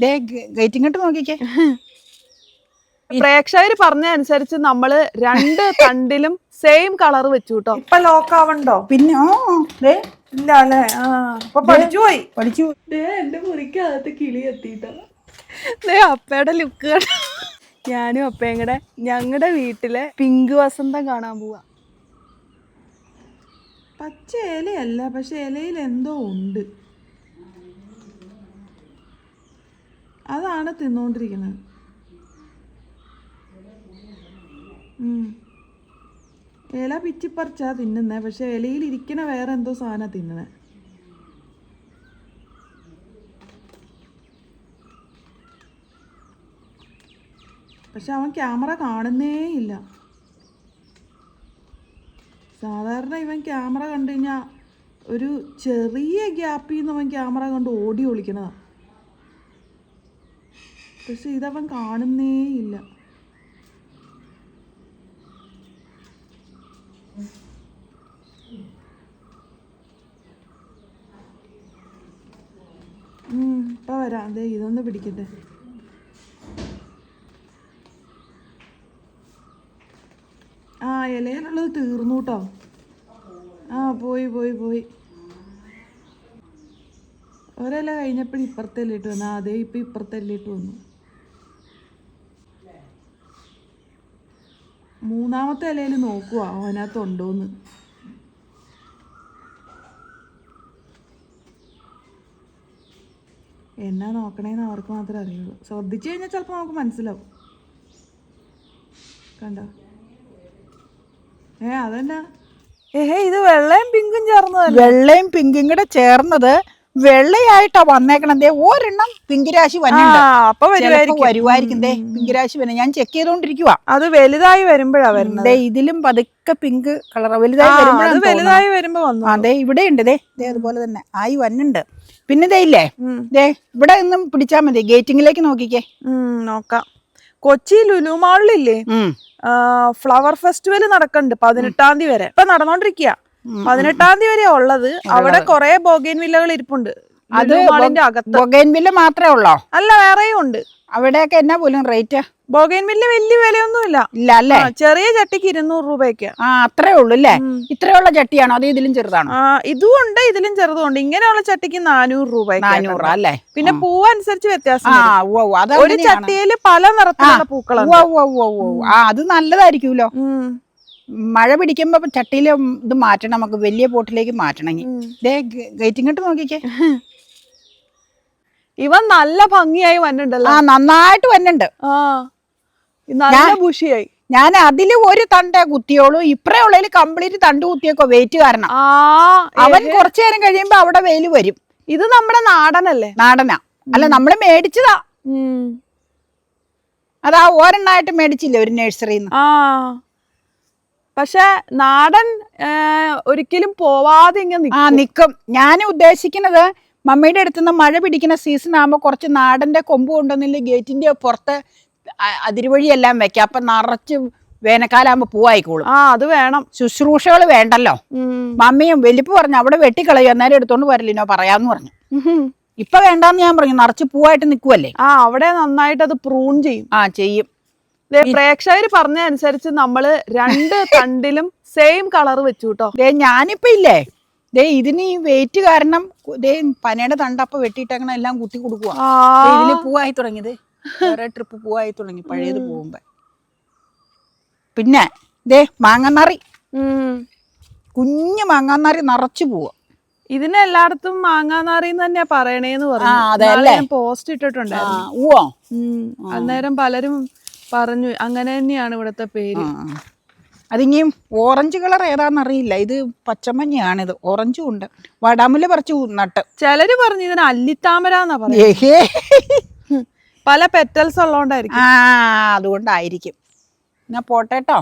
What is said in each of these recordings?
ദേ gate ഇങ്ങോട്ട് നോക്കിക്കേ. പ്രേക്ഷകര് പറഞ്ഞ അനുസരിച്ച് നമ്മൾ രണ്ട് തണ്ടിലും സെയിം കളർ വെച്ചു കേട്ടോ ഇപ്പൊ ലോക്ക് ആവണ്ടോ? പിന്നെ ഓ ദേ. ഇല്ല അല്ലേ ആ അപ്പൊ പഠിച്ചു പോയി? പഠിച്ചു എന്റെ മുറിക്കകത്ത് കിളി എത്തിയിട്ടോ ദേ അപ്പയുടെ ലുക്ക് ഞാനും അപ്പയും കൂടെ ഞങ്ങളുടെ വീട്ടിലെ പിങ്ക് വസന്തം കാണാൻ പോവാ. പച്ച ഇലയല്ല പക്ഷെ ഇലയിൽ എന്തോ ഉണ്ട്. അതാണ് തിന്നുകൊണ്ടിരിക്കുന്നത്. ഇല പിച്ചിപ്പറിച്ചാ തിന്നുന്നേ പക്ഷെ ഇലയിൽ ഇരിക്കണ വേറെ എന്തോ സാധനം തിന്നണേ. പക്ഷെ അവൻ ക്യാമറ കാണുന്നേ ഇല്ല. സാധാരണ ഇവൻ ക്യാമറ കണ്ടു കഴിഞ്ഞാൽ ഒരു ചെറിയ ഗ്യാപ്പിൽ നിന്ന് അവൻ ക്യാമറ കണ്ട് ഓടി ഒളിക്കണതാ. പക്ഷെ ഇതവൻ കാണുന്നേ ഇല്ല. ഉം, ഇപ്പൊ വരാം. ദേ ഇതൊന്ന് പിടിക്കട്ടെ. ആ ഇലയിലുള്ളത് തീർന്നു കേട്ടോ ആ പോയി പോയി പോയി. ഒരില കഴിഞ്ഞപ്പോഴും ഇപ്പുറത്തെ ഇല്ലിട്ട് വന്നു? അതേ ഇപ്പം ഇപ്പുറത്തെ വന്നു. മൂന്നാമത്തെ ഇലയിൽ നോക്കുക അവനകത്തുണ്ടോന്ന്. എന്നാ നോക്കണേന്ന് അവർക്ക് മാത്രമേ അറിയുള്ളൂ. ശ്രദ്ധിച്ചു കഴിഞ്ഞാൽ ചിലപ്പോൾ നമുക്ക് മനസ്സിലാവും. കണ്ടോ? ഏ അതെന്നാ? ഏഹേ ഇത് വെള്ളയും പിങ്കും ചേർന്നതല്ല? വെള്ളയും പിങ്കും കൂടെ ചേർന്നത് വെള്ളയായിട്ടാ വന്നേക്കണത് ദേ ഒരെണ്ണം പിങ്കിരാശി ചിലപ്പോ വരുമായിരിക്കും വരുവായിരിക്കും. ദേ പിങ്ക് രാശി വന്നെ. ഞാൻ ചെക്ക് ചെയ്തോണ്ടിരിക്കുക അത് വലുതായി വരുമ്പോഴാ വരുന്നത്. ഇതിലും പതുക്കെ പിങ്ക് കളർ വലുതായി വലുതായി വരുമ്പോ വന്നു. അതെ ഇവിടെ ഉണ്ട്. ദേ ദേ അതുപോലെ തന്നെ. ആയി വന്നുണ്ട്. പിന്നെ ദേ ഇല്ലേ? ദേ ഇവിടെ നിന്നും പിടിച്ചാ മതി. ഗേറ്റിങ്ങിലേക്ക് നോക്കിക്കേ. നോക്കാം. കൊച്ചി ലുലു മാളിലില്ലേ? ഉം. ഫ്ലവർ ഫെസ്റ്റിവൽ നടക്കുന്നുണ്ട് പതിനെട്ടാം തീയതി വരെ. ഇപ്പൊ നടന്നോണ്ടിരിക്കുക പതിനെട്ടാം തീയതി വരെ ഉള്ളത്. അവിടെ കൊറേ ബോഗൈൻ വില്ലകൾ ഇരിപ്പുണ്ട്. അത് മാളിന്റെ അകത്ത്. ബൊഗൈൻവില്ല മാത്രമേ ഉള്ളോ? അല്ല വേറെയും ഉണ്ട്. അവിടെയൊക്കെ എന്നാ പോലും റേറ്റ്? ബോഗൈൻ വില്ല വലിയ വിലയൊന്നുമില്ല. ഇല്ല അല്ലേ? ആ, ചെറിയ ചട്ടിക്ക് ഇരുന്നൂറ് രൂപയ്ക്ക് ആ അത്രേ ഉള്ളൂ അല്ലേ ഇത്രയുള്ള ചട്ടിയാണോ? അത് ഇതിലും ചെറുതാണോ? ആ ഇതും ഉണ്ട് ഇതിലും ചെറുതുണ്ട് ഇങ്ങനെയുള്ള ചട്ടിക്ക് നാനൂറ് രൂപ നാനൂറ് അല്ലേ? പിന്നെ പൂവ് അനുസരിച്ച് വ്യത്യാസം ആ വരും. ഉവ്വ് ഉവ്വ്, അത് ഒരു അങ്ങനെയാണ്. ചട്ടിയിൽ പല നിറത്തിലുള്ള ഉവ്വ് പൂക്കളുണ്ട്. ഉവ്വ് ഉവ്വ് ഉവ്വ്. ആ അത് നല്ലതായിരിക്കുമല്ലോ ഉം. മഴ പിടിക്കുമ്പോ ചട്ടിയിലെ ഇത് മാറ്റണം നമുക്ക് വലിയ പോട്ടിലേക്ക് മാറ്റണമെങ്കിൽ. ഗേറ്റിങ്ങോട്ട് നോക്കിക്കേ. ഇവൻ നല്ല ഭംഗിയായി വന്നിട്ടുണ്ടല്ലോ. ആ നന്നായിട്ട് വന്നിട്ടുണ്ട്. നല്ല ബുഷിയായി. ഞാൻ അതിൽ ഒരു തണ്ട കുത്തിയോളൂ. ഇപ്പറേ ഉള്ളതിൽ കംപ്ലീറ്റ് തണ്ട് കുത്തിയേക്കോ വെയിറ്റ് കാരണം. അവൻ. കുറച്ചു നേരം കഴിയുമ്പോ അവിടെ വെയിൽ വരും. ഇത് നമ്മുടെ നാടനല്ലേ? നാടനാ. അല്ല നമ്മൾ മേടിച്ചതാ. അതാ ഒരെണ്ണായിട്ട് മേടിച്ചില്ലേ ഒരു നഴ്സറിന്ന് ആ. പക്ഷെ നാടൻ ഒരിക്കലും പോവാതെ ഇങ്ങനെ ആ. നിക്കും. ഞാൻ ഉദ്ദേശിക്കുന്നത് മമ്മിയുടെ അടുത്തുനിന്ന് മഴ പിടിക്കുന്ന സീസൺ ആകുമ്പോൾ കുറച്ച് നാടന്റെ കൊമ്പ് കൊണ്ടുവന്നില്ല ഗേറ്റിന്റെ പുറത്ത് അതിരുവഴിയെല്ലാം വെക്കാം. അപ്പം നിറച്ച് വേനൽക്കാലാകുമ്പോൾ പൂവായിക്കോളും. ആ അത് വേണം. ശുശ്രൂഷകൾ വേണ്ടല്ലോ. മമ്മിയും വലിപ്പ് പറഞ്ഞു അവിടെ വെട്ടിക്കളയും. അന്നേരം എടുത്തോണ്ട് വരലിനോ? പറയാന്ന് പറഞ്ഞു. ഇപ്പൊ വേണ്ടാന്ന് ഞാൻ പറഞ്ഞു നിറച്ച് പൂവായിട്ട് നിൽക്കുവല്ലേ ആ അവിടെ നന്നായിട്ട് അത് പ്രൂൺ ചെയ്യും. ആ ചെയ്യും. ദേ, പ്രേക്ഷകര് പറഞ്ഞ അനുസരിച്ച് നമ്മൾ രണ്ട് തണ്ടിലും സെയിം കളർ വെച്ചു കേട്ടോ ദേ ഞാനിപ്പോ ഇല്ലേ? ദേ ഇതിന് ഈ വെയിറ്റ് കാരണം ദേ പനയുടെ തണ്ടപ്പ വെട്ടിയിട്ടങ്ങനെ എല്ലാം കുത്തി കൊടുക്കുക ഇതിൽ പൂവായി തുടങ്ങിയത്. വേറെ ട്രിപ്പ് പൂവായി തുടങ്ങി പഴയത് പോകുമ്പോ. പിന്നെ ദേ മാങ്ങന്നറി. കുഞ്ഞു മാങ്ങാന്നറി നിറച്ചു പോവാ. ഇതിന് എല്ലായിടത്തും മാങ്ങാനാറിന്ന് തന്നെയാ പറയണേന്ന് പറഞ്ഞു. പോസ്റ്റ് ഇട്ടിട്ടുണ്ടായിരുന്നു. അന്നേരം പലരും പറഞ്ഞു. അങ്ങനെ തന്നെയാണ് ഇവിടുത്തെ പേര്. അതിങ്ങനെയും ഓറഞ്ച് കളർ ഏതാണെന്നറിയില്ല ഇത് പച്ചമഞ്ഞയാണിത്. ഓറഞ്ചും ഉണ്ട്. വടാമുല പറിച്ചു നട്ട് ചിലര് പറഞ്ഞു ഇതിന് അല്ലിത്താമര എന്നാ പറയുന്നത് പല പെറ്റൽസ് ഉള്ളതുകൊണ്ടായിരിക്കും ആ അതുകൊണ്ടായിരിക്കും. എന്നാ പോട്ടേട്ടോ.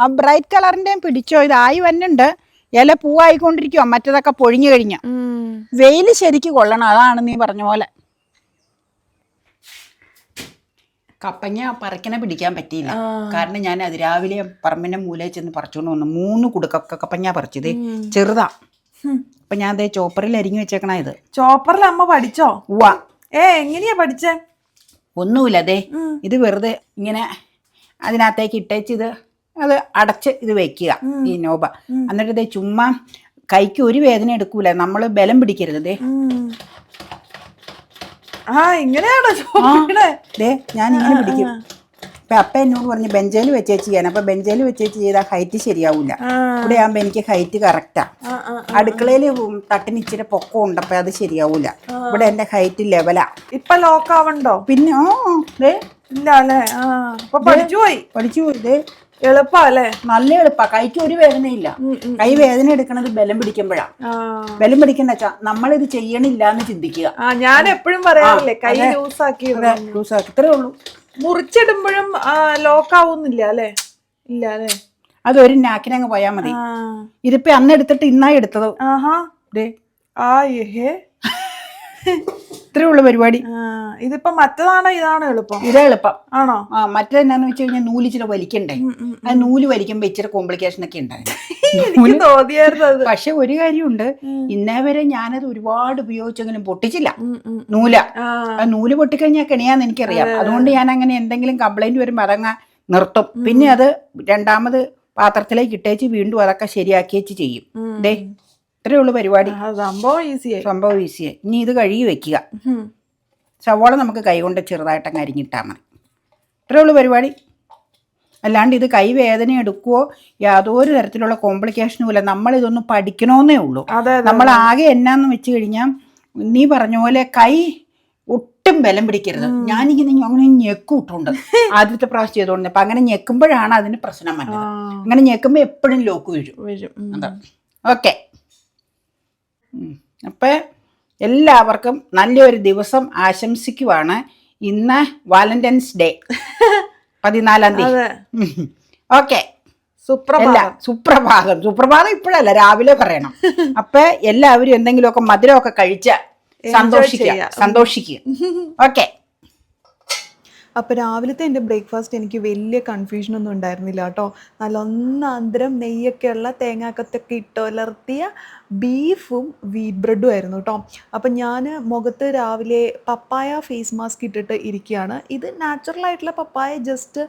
ആ ബ്രൈറ്റ് കളറിന്റെയും പിടിച്ചോ? ഇതായി വന്നുണ്ട് ഇല പൂവായിക്കൊണ്ടിരിക്കുവോ. മറ്റേതൊക്കെ പൊഴിഞ്ഞു കഴിഞ്ഞ. വെയിൽ വെയിൽ ശരിക്ക് കൊള്ളണം. അതാണ് നീ പറഞ്ഞ പോലെ. കപ്പങ്ങ പറിക്കണ പിടിക്കാൻ പറ്റിയില്ല. കാരണം ഞാൻ അതിരാവിലെ പറമ്പിന്റെ മൂലയിൽ ചെന്ന് പറിച്ചുകൊണ്ട് വന്നു മൂന്ന് കുടുക്കൊക്കെ കപ്പങ്ങ പറിച്ചത്. ചെറുതാ. അപ്പൊ ഞാൻ അതേ ചോപ്പറിൽ അരിഞ്ഞു വെച്ചേക്കണ ഇത്. ചോപ്പറിൽ അമ്മ പഠിച്ചോ? ഉവ്വ. ഏ എങ്ങനെയാ പഠിച്ചേ? ഒന്നുമില്ല അതെ ഇത് വെറുതെ ഇങ്ങനെ അതിനകത്തേക്ക് ഇട്ടേച്ച് ഇത് അത് അടച്ച് ഇത് വെക്കുക. ഈ നോബ. എന്നിട്ട് ഇതേ ചുമ്മാ കൈക്ക് ഒരു വേദന എടുക്കൂല. നമ്മൾ ബലം പിടിക്കരുത് ആ ഇങ്ങനെയാണോ ചോദിക്കണേ? ദേ ഞാൻ ഇങ്ങനെ പിടിക്കും. അപ്പൊ അപ്പ എന്നോട് പറഞ്ഞു ബെഞ്ചേൽ വെച്ചേച്ച് ചെയ്യാൻ. അപ്പൊ ബെഞ്ചേൽ വെച്ചേച്ച് ചെയ്താൽ ഹൈറ്റ് ശരിയാവൂല. ഇവിടെ ആകുമ്പോ എനിക്ക് ഹൈറ്റ് കറക്റ്റാ. അടുക്കളയിൽ തട്ടിന് ഇച്ചിരി പൊക്കം ഉണ്ടപ്പോ അത് ശരിയാവൂല. ഇവിടെ എന്റെ ഹൈറ്റ് ലെവലാ. ഇപ്പൊ ലോക്കാവണ്ടോ പിന്നെ ഓ ഇല്ല അല്ലേ പഠിച്ചു പോയി? പഠിച്ചു പോയി ദേ എളുപ്പാ അല്ലേ നല്ല എളുപ്പാ. കൈക്ക് ഒരു വേദനയില്ല. കൈ വേദന എടുക്കണത് ബലം പിടിക്കുമ്പോഴാ. ബലം പിടിക്കണ്ട വെച്ചാ നമ്മളിത് ചെയ്യണില്ല എന്ന് ചിന്തിക്കുക. ഞാൻ എപ്പോഴും പറയാറില്ലേ കൈ ലൂസ് ആക്കി ലൂസ് ആക്കി ഇത്രേ ഉള്ളൂ. മുറിച്ചിടുമ്പോഴും ലോക്ക് ആവുന്നില്ല അല്ലേ? ഇല്ല അല്ലേ? അതൊരു നാക്കിനങ്ങ് പോയാ മതി. ഇതിപ്പോ അന്ന് എടുത്തിട്ട് ഇന്നായി എടുത്തത്. ആഹാ. ആ യഹേ ഇത്രേ ഉള്ളു പരിപാടി ഇതിപ്പോ മറ്റതാണോ ഇതാണോ എളുപ്പം? ഇതേ എളുപ്പം. ആണോ? ആ മറ്റേതെന്നാന്ന് വെച്ച് കഴിഞ്ഞാൽ നൂൽ ഇച്ചിരി വലിക്കണ്ടേ? ആ നൂൽ വലിക്കുമ്പോ ഇച്ചിരി കോംപ്ലിക്കേഷൻ ഒക്കെ ഉണ്ടായിരുന്നു പക്ഷെ ഒരു കാര്യമുണ്ട്. ഇന്നേ വരെ ഞാനത് ഒരുപാട് ഉപയോഗിച്ചെങ്കിലും പൊട്ടിച്ചില്ല. നൂല. ആ. ആ നൂൽ പൊട്ടിക്കഴിഞ്ഞാൽ കെണിയാന്ന് എനിക്കറിയാം. അതുകൊണ്ട് ഞാൻ അങ്ങനെ എന്തെങ്കിലും കംപ്ലൈന്റ് വരുമ്പോൾ അതങ്ങ് നിർത്തും. പിന്നെ അത് രണ്ടാമത് പാത്രത്തിലേക്ക് ഇട്ടേച്ച് വീണ്ടും അതൊക്കെ ശരിയാക്കിയേച്ച് ചെയ്യും. ദേ ഇത്രയേ ഉള്ളൂ പരിപാടി. സംഭവം ഈസി ആയി. സംഭവം ഈസിയായി ഇനി ഇത് കഴുകി വെക്കുക. സവോള നമുക്ക് കൈകൊണ്ട് ചെറുതായിട്ടങ്ങ് അരിഞ്ഞിട്ടാൽ മതി. ഇത്രയേ ഉള്ളൂ പരിപാടി. അല്ലാണ്ട് ഇത് കൈ വേദന എടുക്കുവോ? യാതൊരു തരത്തിലുള്ള കോംപ്ലിക്കേഷനും ഇല്ല. നമ്മൾ ഇതൊന്നും പഠിക്കണമെന്നേ ഉള്ളൂ. നമ്മൾ ആകെ എന്നാന്ന് വെച്ച് കഴിഞ്ഞാൽ നീ പറഞ്ഞ പോലെ കൈ ഒട്ടും ബലം പിടിക്കരുത്. ഞാനിങ്ങനെ അങ്ങനെ ഞെക്കും ഇട്ടുണ്ട് ആദ്യത്തെ പ്രാവശ്യം ചെയ്തോണ്ട് അപ്പൊ അങ്ങനെ ഞെക്കുമ്പോഴാണ് അതിന് പ്രശ്നം വന്നത്. അങ്ങനെ ഞെക്കുമ്പോൾ എപ്പോഴും ലോക്ക് വീഴും. അതാ. ഓക്കെ അപ്പം എല്ലാവർക്കും നല്ലൊരു ദിവസം ആശംസിക്കുവാണ്. ഇന്ന് വാലന്റൈൻസ് ഡേ. പതിനാലാം തീയതി. ഓക്കെ. സുപ്രഭാതം. സുപ്രഭാതം. സുപ്രഭാതം ഇപ്പോഴല്ല രാവിലെ പറയണം. അപ്പൊ എല്ലാവരും എന്തെങ്കിലുമൊക്കെ മധുരമൊക്കെ കഴിച്ച് സന്തോഷിക്കുക. സന്തോഷിക്കുക. ഓക്കെ. അപ്പോൾ രാവിലത്തെ എന്റെ ബ്രേക്ക്ഫാസ്റ്റ് എനിക്ക് വലിയ കൺഫ്യൂഷൻ ഒന്നും ഉണ്ടായിരുന്നില്ല കേട്ടോ. നല്ല ഒന്നാന്തരം നെയ്യൊക്കെയുള്ള തേങ്ങാക്കത്തൊക്കെ ഇട്ട് ഉലർത്തിയ ബീഫും വീറ്റ് ബ്രെഡും ആയിരുന്നു കേട്ടോ. അപ്പം ഞാൻ മുഖത്ത് രാവിലെ പപ്പായ ഫേസ് മാസ്ക് ഇട്ടിട്ട് ഇരിക്കുകയാണ്. ഇത് നാച്ചുറലായിട്ടുള്ള പപ്പായ ജസ്റ്റ്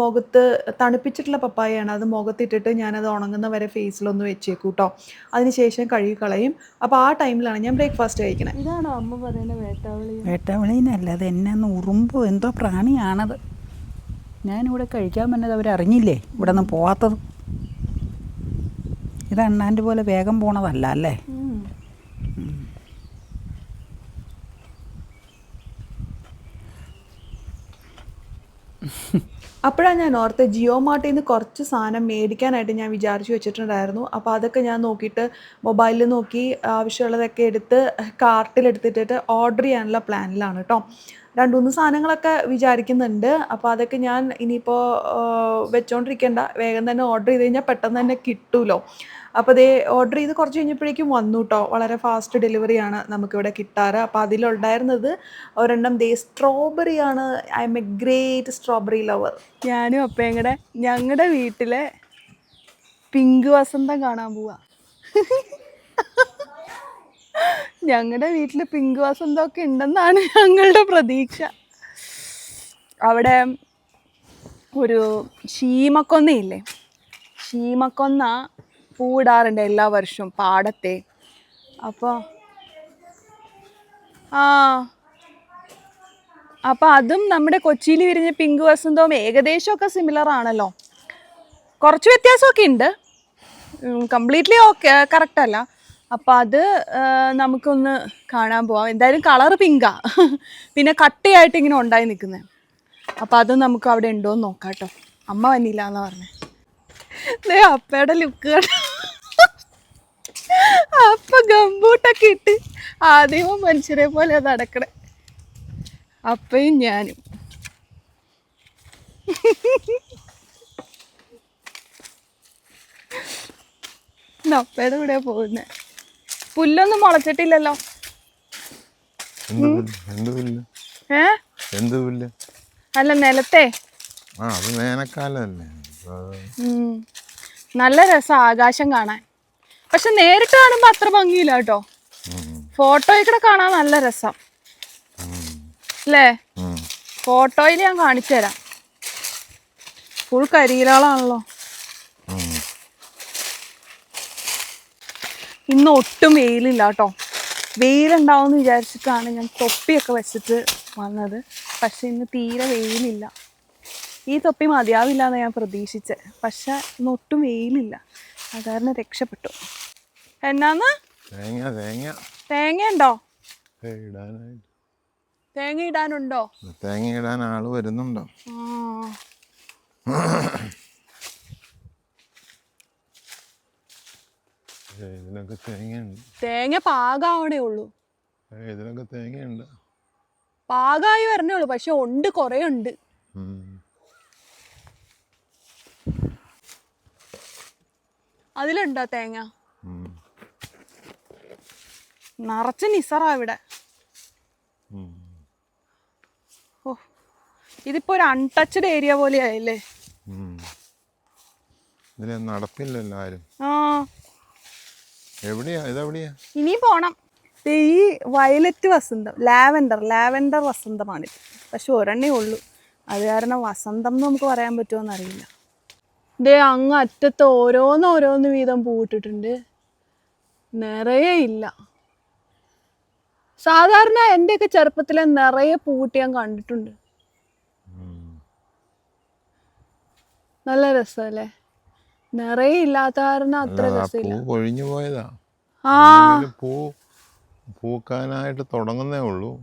മുഖത്ത് തണുപ്പിച്ചിട്ടുള്ള പപ്പായയാണ്. അത് മുഖത്തിട്ടിട്ട് ഞാനത് ഉണങ്ങുന്ന വരെ ഫേസിലൊന്ന് വെച്ചേക്കും കേട്ടോ അതിനുശേഷം കഴുകി കളയും അപ്പോൾ ആ ടൈമിലാണ് ഞാൻ ബ്രേക്ക്ഫാസ്റ്റ് കഴിക്കുന്നത് ഇതാണോ അമ്മ പറയുന്നത് വേട്ടാവളി? വേട്ടവിളീനല്ല അത് എന്നാന്ന് ഉറുമ്പോ എന്തോ പ്രാണിയാണത്. ഞാനിവിടെ കഴിക്കാൻ പറ്റുന്നത് അവരറിഞ്ഞില്ലേ? ഇവിടെ നിന്ന് പോവാത്തത്. ഇത് അണ്ണാന്റെ പോലെ വേഗം പോണതല്ല അല്ലേ? അപ്പോഴാണ് ഞാൻ ഓർത്ത് ജിയോ മാർട്ടിൽ നിന്ന് കുറച്ച് സാധനം മേടിക്കാനായിട്ട് ഞാൻ വിചാരിച്ചു വെച്ചിട്ടുണ്ടായിരുന്നു. അപ്പോൾ അതൊക്കെ ഞാൻ നോക്കിയിട്ട് മൊബൈലിൽ നോക്കി ആവശ്യമുള്ളതൊക്കെ എടുത്ത് കാർട്ടിലെടുത്തിട്ടിട്ട് ഓർഡർ ചെയ്യാനുള്ള പ്ലാനിലാണ് കേട്ടോ രണ്ട് മൂന്ന് സാധനങ്ങളൊക്കെ വിചാരിക്കുന്നുണ്ട്. അപ്പോൾ അതൊക്കെ ഞാൻ ഇനിയിപ്പോൾ വെച്ചോണ്ടിരിക്കേണ്ട. വേഗം തന്നെ ഓർഡർ ചെയ്ത് കഴിഞ്ഞാൽ പെട്ടെന്ന് തന്നെ കിട്ടുമല്ലോ അപ്പോൾ അതേ ഓർഡർ ചെയ്ത് കുറച്ച് കഴിഞ്ഞപ്പോഴേക്കും വന്നു കേട്ടോ വളരെ ഫാസ്റ്റ് ഡെലിവറിയാണ് നമുക്കിവിടെ കിട്ടാറ്. അപ്പോൾ അതിലുണ്ടായിരുന്നത് ഒരെണ്ണം ദേ സ്ട്രോബെറി ആണ്. I am a great strawberry lover ഞാനും അപ്പം ഞങ്ങളുടെ ഞങ്ങളുടെ വീട്ടിലെ പിങ്ക് വസന്തം കാണാൻ പോവാ. ഞങ്ങളുടെ വീട്ടിൽ പിങ്ക് വസന്തമൊക്കെ ഉണ്ടെന്നാണ് ഞങ്ങളുടെ പ്രതീക്ഷ. അവിടെ ഒരു ശീമക്കൊന്നയില്ലേ? ശീമക്കൊന്ന പൂവിടാറുണ്ട് എല്ലാ വർഷവും പാടത്തെ. അപ്പോൾ ആ. അപ്പോൾ അതും നമ്മുടെ കൊച്ചിയിൽ വിരിഞ്ഞ പിങ്ക് വസന്തവും ഏകദേശമൊക്കെ സിമിലർ ആണല്ലോ. കുറച്ച് വ്യത്യാസമൊക്കെ ഉണ്ട്. കംപ്ലീറ്റ്ലി ഓക്കെ കറക്റ്റ് അല്ല. അപ്പം അത് നമുക്കൊന്ന് കാണാൻ പോവാം. എന്തായാലും കളർ പിങ്കാ. പിന്നെ കട്ടയായിട്ട് ഇങ്ങനെ ഉണ്ടായി നിൽക്കുന്നത് അപ്പോൾ അത് നമുക്ക് അവിടെ ഉണ്ടോ എന്ന് നോക്കാം കേട്ടോ. അമ്മ വന്നില്ല എന്നാ പറഞ്ഞേ. അപ്പയുടെ ലുക്ക് അപ്പ ഗംബൂട്ടൊക്കെ ഇട്ട് ആദ്യമോ മനുഷ്യരെ പോലെ നടക്കണേ. അപ്പയും ഞാനും. അപ്പയുടെ കൂടെ പോകുന്നേ. പുല്ലൊന്നും മുളച്ചിട്ടില്ലല്ലോ. ഏ? അല്ല നിലത്തെ. ആ അത് വേനൽക്കാലല്ലേ. നല്ല രസം ആകാശം കാണാൻ. പക്ഷെ നേരിട്ട് കാണുമ്പോ അത്ര ഭംഗിയില്ല കേട്ടോ. ഫോട്ടോയിൽ കൂടെ കാണാൻ നല്ല രസം. അല്ലേ. ഫോട്ടോയിൽ ഞാൻ കാണിച്ചു തരാം. ഫുൾ കരിയിലാളാണല്ലോ. ഇന്ന് ഒട്ടും വെയിലില്ല കേട്ടോ. വെയിലുണ്ടാവും എന്ന് വിചാരിച്ചിട്ടാണ് ഞാൻ തൊപ്പിയൊക്കെ വെച്ചിട്ട് വന്നത്. പക്ഷെ ഇന്ന് തീരെ വെയിലില്ല. ഈ തൊപ്പി മതിയാവില്ല എന്ന് ഞാൻ പ്രതീക്ഷിച്ചത് പക്ഷെ ഇന്ന് ഒട്ടും വെയിലില്ല. അത് കാരണം രക്ഷപ്പെട്ടു. എന്നാന്ന്? തേങ്ങ തേങ്ങ. തേങ്ങ ഉണ്ടോ തേങ്ങ ഇടാനുണ്ടോ തേങ്ങ ഇടാൻ ആൾ വരുന്നുണ്ടോ? ഇതിനൊക്കെ തേങ്ങയുണ്ട്. തേങ്ങ പാകാവണേ ഉള്ളൂ. ഇതിനൊക്കെ തേങ്ങയുണ്ട്. പാകായി വരണേ ഉള്ളൂ. പക്ഷെ ഉണ്ട് കുറേ ഉണ്ട്. അതിലുണ്ടോ തേങ്ങ. നിറച്ച് നിസറാ ഇവിടെ. ഓ ഇതിപ്പോ ഒരു അൺടച്ച്ഡ് ഏരിയ പോലെ ആയില്ലേ നടപ്പില്ലല്ലോ ആരും. ആ. എവിടെയാ? ഇതെവിടെയാ? ഇനിയും പോണം. ഈ വയലറ്റ് വസന്തം ലാവൻഡർ ലാവൻഡർ വസന്തമാണ് പക്ഷെ ഒരെണ്ണേ ഉള്ളൂ. അത് കാരണം വസന്തം എന്ന് നമുക്ക് പറയാൻ പറ്റുമോ എന്നറിയില്ല. ദേ അങ്ങ് അറ്റത്ത് ഓരോന്ന് ഓരോന്ന് വീതം പൂവിട്ടിട്ടുണ്ട്. നിറയെ ഇല്ല. സാധാരണ എന്റെയൊക്കെ ചെറുപ്പത്തിലെ നിറയെ പൂവിട്ട് ഞാൻ കണ്ടിട്ടുണ്ട്. നല്ല രസമല്ലേ നിറയെ ഇല്ലാത്ത കാരണം അത്ര രസമില്ല. കൊഴിഞ്ഞു പോയതാ. ആ. പൂ പൂക്കാനായിട്ട് തുടങ്ങുന്നേ ഉള്ളൂ.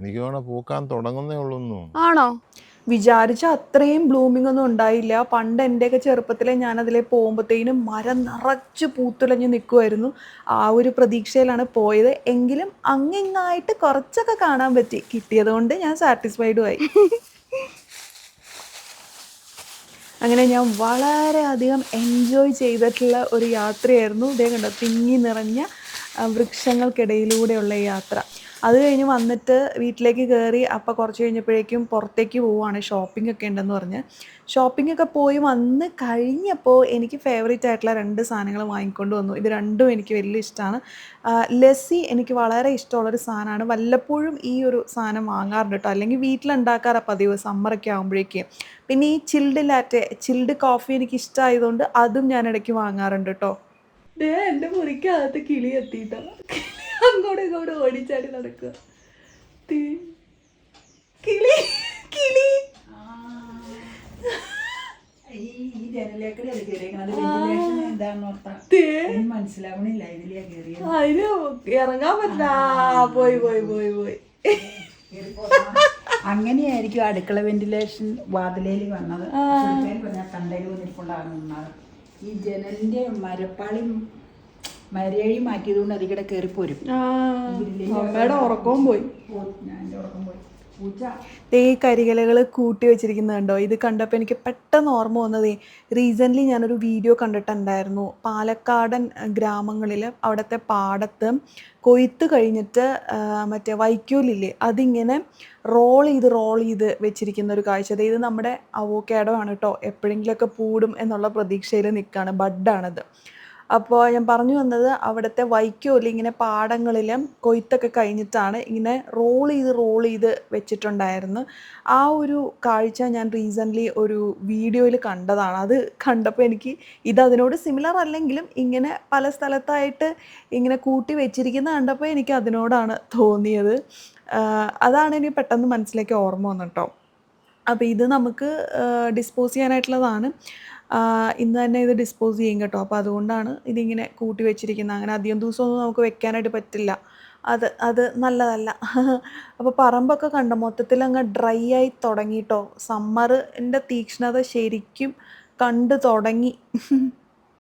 എനിക്ക് വേണം പൂക്കാൻ തുടങ്ങുന്നേ ഉള്ളൂ ആണോ? വിചാരിച്ച അത്രയും ബ്ലൂമിംഗ് ഒന്നും ഉണ്ടായില്ല. പണ്ട് എന്റെയൊക്കെ ചെറുപ്പത്തിലെ ഞാനതിലെ പോകുമ്പോഴത്തേനും മരം നിറച്ച് പൂത്തുലഞ്ഞ് നിൽക്കുമായിരുന്നു ആ ഒരു പ്രതീക്ഷയിലാണ് പോയത്. എങ്കിലും അങ്ങിങ്ങായിട്ട് കുറച്ചൊക്കെ കാണാൻ പറ്റി. കിട്ടിയതുകൊണ്ട് ഞാൻ സാറ്റിസ്ഫൈഡും ആയി. അങ്ങനെ ഞാൻ വളരെയധികം എൻജോയ് ചെയ്തിട്ടുള്ള ഒരു യാത്രയായിരുന്നു. ഇതേ കണ്ടോ തിങ്ങി നിറഞ്ഞ വൃക്ഷങ്ങൾക്കിടയിലൂടെയുള്ള യാത്ര. അത് കഴിഞ്ഞ് വന്നിട്ട് വീട്ടിലേക്ക് കയറി അപ്പം കുറച്ച് കഴിഞ്ഞപ്പോഴേക്കും പുറത്തേക്ക് പോവുകയാണ് ഷോപ്പിംഗ് ഒക്കെ ഉണ്ടെന്ന് പറഞ്ഞ്. ഷോപ്പിംഗ് ഒക്കെ പോയി വന്ന് കഴിഞ്ഞപ്പോൾ എനിക്ക് ഫേവറേറ്റ് ആയിട്ടുള്ള രണ്ട് സാധനങ്ങൾ വാങ്ങിക്കൊണ്ട് വന്നു. ഇത് രണ്ടും എനിക്ക് വലിയ ഇഷ്ടമാണ് ലസ്സി എനിക്ക് വളരെ ഇഷ്ടമുള്ളൊരു സാധനമാണ്. വല്ലപ്പോഴും ഈ ഒരു സാധനം വാങ്ങാറുണ്ട് കേട്ടോ. അല്ലെങ്കിൽ വീട്ടിലുണ്ടാക്കാറ് പതിവ് സമ്മറൊക്കെ ആകുമ്പോഴേക്ക് പിന്നെ ഈ ചിൽഡ് ലാറ്റെ ചിൽഡ് കോഫി എനിക്ക് ഇഷ്ടമായതുകൊണ്ട് അതും ഞാൻ ഇടയ്ക്ക് വാങ്ങാറുണ്ട് കേട്ടോ. ദേ എന്റെ മുറിക്കകത്ത് കിളി എത്തിയിട്ടോ അങ്ങോട്ടും ഇങ്ങോട്ടും ഓടിച്ചാടി നടക്കുക. കിളി കിളി. മനസ്സിലാവണില്ല. അതിന് ഇറങ്ങാൻ പറ്റില്ല. പോയി പോയി പോയി പോയി. അങ്ങനെയായിരിക്കും അടുക്കള വെന്റിലേഷൻ വാതിലേൽ വന്നത്. കണ്ടയിൽ വന്നിരിക്കൊണ്ടാകുന്നത് ഈ ജനലിന്റെ മരപ്പാളി മരയഴി മാറ്റിയതുകൊണ്ട് അതിക്കടെ കയറിപ്പോരും ഉറക്കവും പോയി. ഉറക്കം പോയി. ഈ കരികലകൾ കൂട്ടി വെച്ചിരിക്കുന്നത് കണ്ടോ ഇത് കണ്ടപ്പോൾ എനിക്ക് പെട്ടെന്ന് ഓർമ്മ വന്നതേ റീസെന്റ്ലി ഞാനൊരു വീഡിയോ കണ്ടിട്ടുണ്ടായിരുന്നു. പാലക്കാടൻ ഗ്രാമങ്ങളിൽ അവിടുത്തെ പാടത്ത് കൊയ്ത്ത് കഴിഞ്ഞിട്ട് മറ്റേ വൈക്കോലില്ലേ അതിങ്ങനെ റോൾ ചെയ്ത് റോൾ ചെയ്ത് വെച്ചിരിക്കുന്ന ഒരു കാഴ്ച ഇത് നമ്മുടെ അവോക്കാഡോ ആണ് കേട്ടോ. എപ്പോഴെങ്കിലുമൊക്കെ പൂടും എന്നുള്ള പ്രതീക്ഷയിൽ നിൽക്കുകയാണ് ബഡാണത്. അപ്പോൾ ഞാൻ പറഞ്ഞു വന്നത് അവിടുത്തെ വൈക്കോൽ ഇങ്ങനെ പാടങ്ങളിൽ കൊയ്ത്തൊക്കെ കഴിഞ്ഞിട്ടാണ് ഇങ്ങനെ റോൾ ചെയ്ത് റോൾ ചെയ്ത് വെച്ചിട്ടുണ്ടായിരുന്നു. ആ ഒരു കാഴ്ച ഞാൻ റീസെന്റ്ലി ഒരു വീഡിയോയിൽ കണ്ടതാണ്. അത് കണ്ടപ്പോൾ എനിക്ക് ഇത് അതിനോട് സിമിലർ അല്ലെങ്കിലും ഇങ്ങനെ പല സ്ഥലത്തായിട്ട് ഇങ്ങനെ കൂട്ടി വെച്ചിരിക്കുന്ന കണ്ടപ്പോൾ എനിക്ക് അതിനോടാണ് തോന്നിയത്. അതാണ് എനിക്ക് പെട്ടെന്ന് മനസ്സിലേക്ക് ഓർമ്മ വന്നു അപ്പോൾ ഇത് നമുക്ക് ഡിസ്പോസ് ചെയ്യാനായിട്ടുള്ളതാണ്. ഇന്ന് തന്നെ ഇത് ഡിസ്പോസ് ചെയ്യും കേട്ടോ. അപ്പോൾ അതുകൊണ്ടാണ് ഇതിങ്ങനെ കൂട്ടി വെച്ചിരിക്കുന്നത്. അങ്ങനെ അധികം ദിവസമൊന്നും നമുക്ക് വെക്കാനായിട്ട് പറ്റില്ല. അത് അത് നല്ലതല്ല. അപ്പോൾ പറമ്പൊക്കെ കണ്ട? മൊത്തത്തിൽ അങ്ങ് ഡ്രൈ ആയി തുടങ്ങിയിട്ടോ സമ്മറിന്റെ തീക്ഷ്ണത ശരിക്കും കണ്ടു തുടങ്ങി.